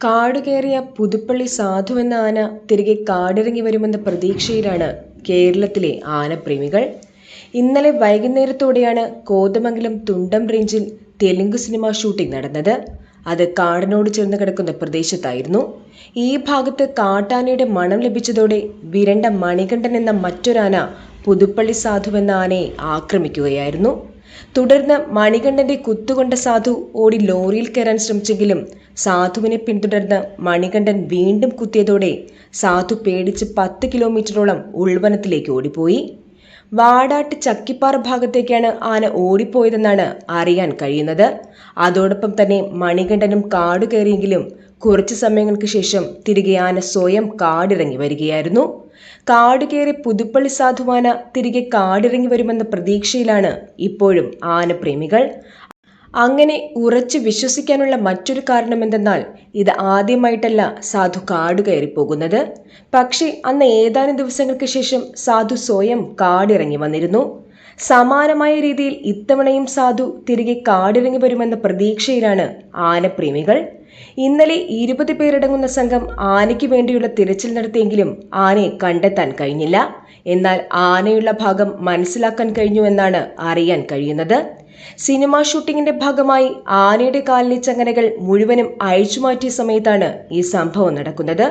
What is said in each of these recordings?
കാടുകയറിയ പുതുപ്പള്ളി സാധു എന്ന ആന തിരികെ കാടിറങ്ങി വരുമെന്ന പ്രതീക്ഷയിലാണ് കേരളത്തിലെ ആനപ്രേമികൾ. ഇന്നലെ വൈകുന്നേരത്തോടെയാണ് കോതമംഗലം തുണ്ടം റേഞ്ചിൽ തെലുങ്ക് സിനിമ ഷൂട്ടിംഗ് നടന്നത്. അത് കാടിനോട് ചേർന്ന് കിടക്കുന്ന പ്രദേശത്തായിരുന്നു. ഈ ഭാഗത്ത് കാട്ടാനയുടെ മണം ലഭിച്ചതോടെ വിരണ്ട മണികണ്ഠൻ എന്ന മറ്റൊരാന പുതുപ്പള്ളി സാധു എന്ന ആനയെ ആക്രമിക്കുകയായിരുന്നു. തുടർന്ന് മണികണ്ഠന്റെ കുത്തുകൊണ്ട സാധു ഓടി ലോറിയിൽ കയറാൻ ശ്രമിച്ചെങ്കിലും സാധുവിനെ പിന്തുടർന്ന് മണികണ്ഠൻ വീണ്ടും കുത്തിയതോടെ സാധു പേടിച്ച് പത്ത് കിലോമീറ്ററോളം ഉൾവനത്തിലേക്ക് ഓടിപ്പോയി. വാടാട്ട് ചക്കിപ്പാറ ഭാഗത്തേക്കാണ് ആന ഓടിപ്പോയതെന്നാണ് അറിയാൻ കഴിയുന്നത്. അതോടൊപ്പം തന്നെ മണികണ്ഠനും കാട് കയറിയെങ്കിലും കുറച്ചു സമയങ്ങൾക്ക് ശേഷം തിരികെ ആന സ്വയം കാടിറങ്ങി വരികയായിരുന്നു. കാട് കയറി പുതുപ്പള്ളി സാധുവാന തിരികെ കാടിറങ്ങി വരുമെന്ന പ്രതീക്ഷയിലാണ് ഇപ്പോഴും ആനപ്രേമികൾ. അങ്ങനെ ഉറച്ചു വിശ്വസിക്കാനുള്ള മറ്റൊരു കാരണം എന്തെന്നാൽ ഇത് ആദ്യമായിട്ടല്ല സാധു കാട് കയറിപ്പോകുന്നത്. പക്ഷേ അന്ന് ഏതാനും ദിവസങ്ങൾക്ക് ശേഷം സാധു സ്വയം കാടിറങ്ങി വന്നിരുന്നു. സമാനമായ രീതിയിൽ ഇത്തവണയും സാധു തിരികെ കാടിറങ്ങി വരുമെന്ന പ്രതീക്ഷയിലാണ് ആനപ്രേമികൾ. ഇന്നലെ ഇരുപത് പേരടങ്ങുന്ന സംഘം ആനയ്ക്ക് വേണ്ടിയുള്ള തിരച്ചിൽ നടത്തിയെങ്കിലും ആനയെ കണ്ടെത്താൻ കഴിഞ്ഞില്ല. എന്നാൽ ആനയുള്ള ഭാഗം മനസ്സിലാക്കാൻ കഴിഞ്ഞുവെന്നാണ് അറിയാൻ കഴിയുന്നത്. സിനിമാ ഷൂട്ടിങ്ങിന്റെ ഭാഗമായി ആനയുടെ കാലിലെ ചങ്ങനകൾ മുഴുവനും അഴിച്ചുമാറ്റിയ സമയത്താണ് ഈ സംഭവം നടക്കുന്നത്.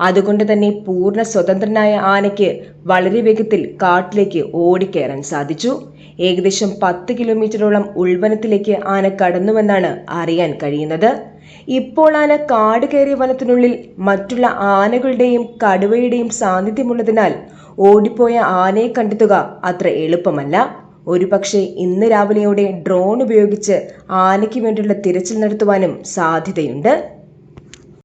അതുകൊണ്ട് തന്നെ പൂർണ സ്വതന്ത്രനായ ആനയ്ക്ക് വളരെ വേഗത്തിൽ കാട്ടിലേക്ക് ഓടിക്കേറാൻ സാധിച്ചു. ഏകദേശം പത്ത് കിലോമീറ്ററോളം ഉൾവനത്തിലേക്ക് ആന കടന്നുവെന്നാണ് അറിയാൻ കഴിയുന്നത്. ഇപ്പോൾ ആന കാട് കയറിയ വനത്തിനുള്ളിൽ മറ്റുള്ള ആനകളുടെയും കടുവയുടെയും സാന്നിധ്യമുള്ളതിനാൽ ഓടിപ്പോയ ആനയെ കണ്ടെത്തുക അത്ര എളുപ്പമല്ല. ഒരുപക്ഷെ ഇന്ന് രാവിലെയോടെ ഡ്രോൺ ഉപയോഗിച്ച് ആനയ്ക്ക് വേണ്ടിയുള്ള തിരച്ചിൽ നടത്തുവാനും സാധ്യതയുണ്ട്.